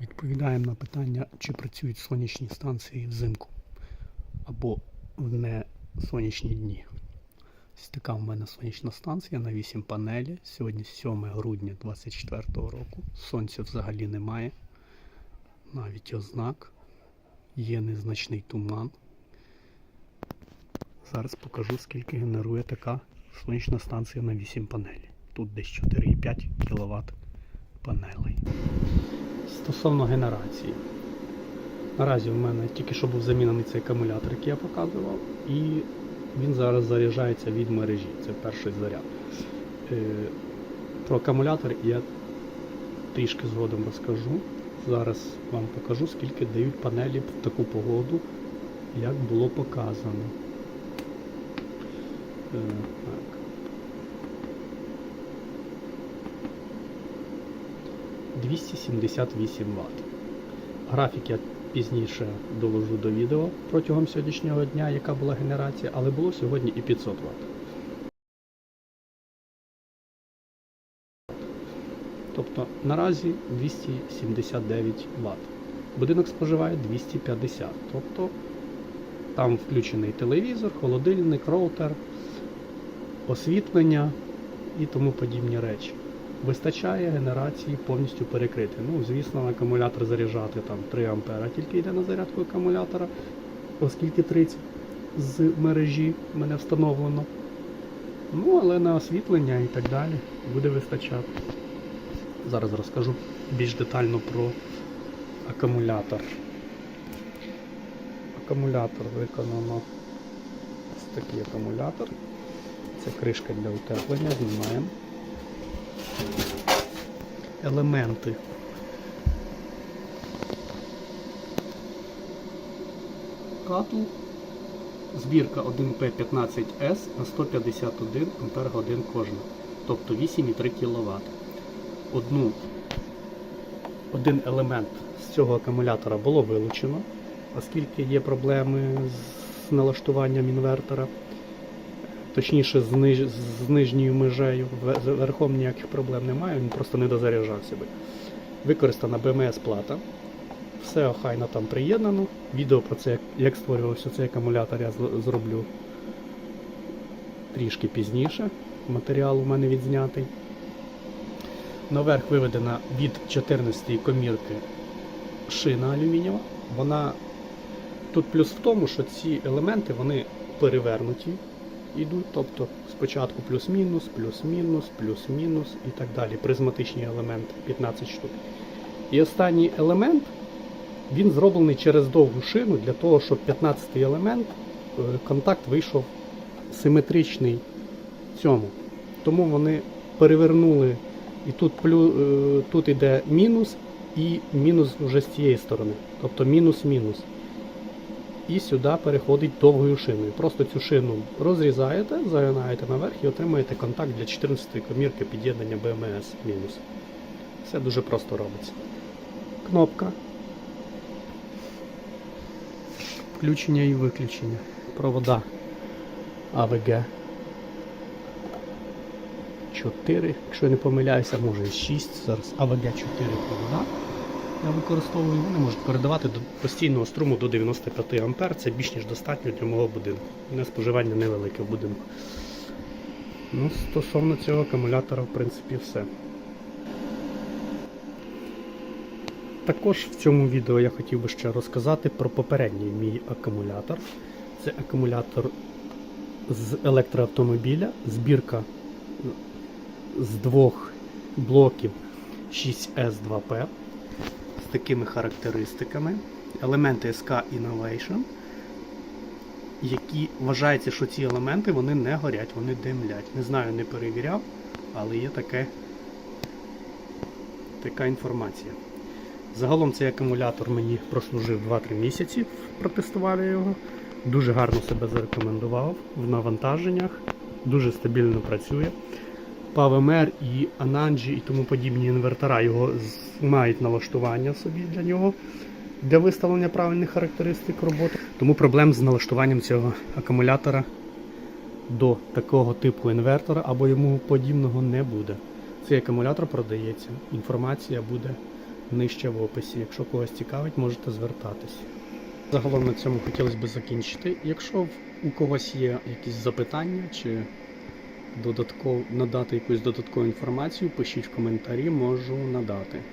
Відповідаємо на питання, чи працюють сонячні станції взимку або в не сонячні дні. Ось така в мене сонячна станція на 8 панелі. Сьогодні 7 грудня 2024 року. Сонця взагалі немає. Навіть ознак. Є незначний туман. Зараз покажу, скільки генерує така сонячна станція на 8 панелі. Тут десь 4,5 кВт панелей. Стосовно генерації. Наразі в мене тільки що був замінений цей акумулятор, який я показував, і він зараз заряджається від мережі. Це перший заряд. Е, Про акумулятор я трішки згодом розкажу. Зараз вам покажу, скільки дають панелі в таку погоду, як було показано. Е, Так. 278 Вт. Графік я пізніше доложу до відео протягом сьогоднішнього дня, яка була генерація, але було сьогодні і 500 Вт. Тобто наразі 279 Вт. Будинок споживає 250. Тобто там включений телевізор, холодильник, роутер, освітлення і тому подібні речі. Вистачає генерації повністю перекрити. Ну, звісно, акумулятор заряджати там 3 ампера тільки йде на зарядку акумулятора, оскільки 30 з мережі в мене встановлено. Ну, але на освітлення і так далі буде вистачати. Зараз розкажу більш детально про акумулятор. Акумулятор виконано ось такий акумулятор. Це кришка для утеплення, знімаємо. Елементи. Катл. Збірка 1P15S на 151 Ампер годин кожна. Тобто 8,3 кВт. Одну, один елемент з цього акумулятора було вилучено, оскільки є проблеми з налаштуванням інвертора точніше з, ниж... з нижньою межею, верхом ніяких проблем немає, він просто не дозаряджався би. Використана БМС плата. Все охайно там приєднано. Відео про це, як створювався цей акумулятор, я зроблю трішки пізніше. Матеріал у мене відзнятий. Наверх виведена від 14-ї комірки шина алюмінієва. Вона тут плюс в тому, що ці елементи вони перевернуті йдуть, тобто спочатку плюс-мінус, плюс-мінус, плюс-мінус і так далі. Призматичні елементи 15 штук. І останній елемент він зроблений через довгу шину для того, щоб 15-й елемент е, контакт вийшов симетричний цьому. Тому вони перевернули і тут плю, е, тут іде мінус, і мінус вже з цієї сторони. Тобто мінус-мінус і сюди переходить довгою шиною. Просто цю шину розрізаєте, загинаєте наверх і отримаєте контакт для 14-ї комірки під'єднання BMS мінус. Все дуже просто робиться. Кнопка. Включення і виключення. Провода AVG. 4, якщо я не помиляюся, може і 6. Зараз AVG 4 провода я використовую, вони можуть передавати до постійного струму до 95 А. Це більш ніж достатньо для мого будинку. У мене споживання невелике в будинку. Ну, стосовно цього акумулятора, в принципі, все. Також в цьому відео я хотів би ще розказати про попередній мій акумулятор. Це акумулятор з електроавтомобіля, збірка з двох блоків 6S2P з такими характеристиками. Елементи SK Innovation, які вважається, що ці елементи вони не горять, вони димлять. Не знаю, не перевіряв, але є таке, така інформація. Загалом цей акумулятор мені прослужив 2-3 місяці, протестував я його. Дуже гарно себе зарекомендував в навантаженнях, дуже стабільно працює. Павемер, і Ананджі і тому подібні інвертора його мають налаштування собі для нього, для виставлення правильних характеристик роботи. Тому проблем з налаштуванням цього акумулятора до такого типу інвертора або йому подібного не буде. Цей акумулятор продається, інформація буде нижче в описі. Якщо когось цікавить, можете звертатись. Загалом на цьому хотілося б закінчити. Якщо у когось є якісь запитання чи додатково надати якусь додаткову інформацію, пишіть в коментарі, можу надати.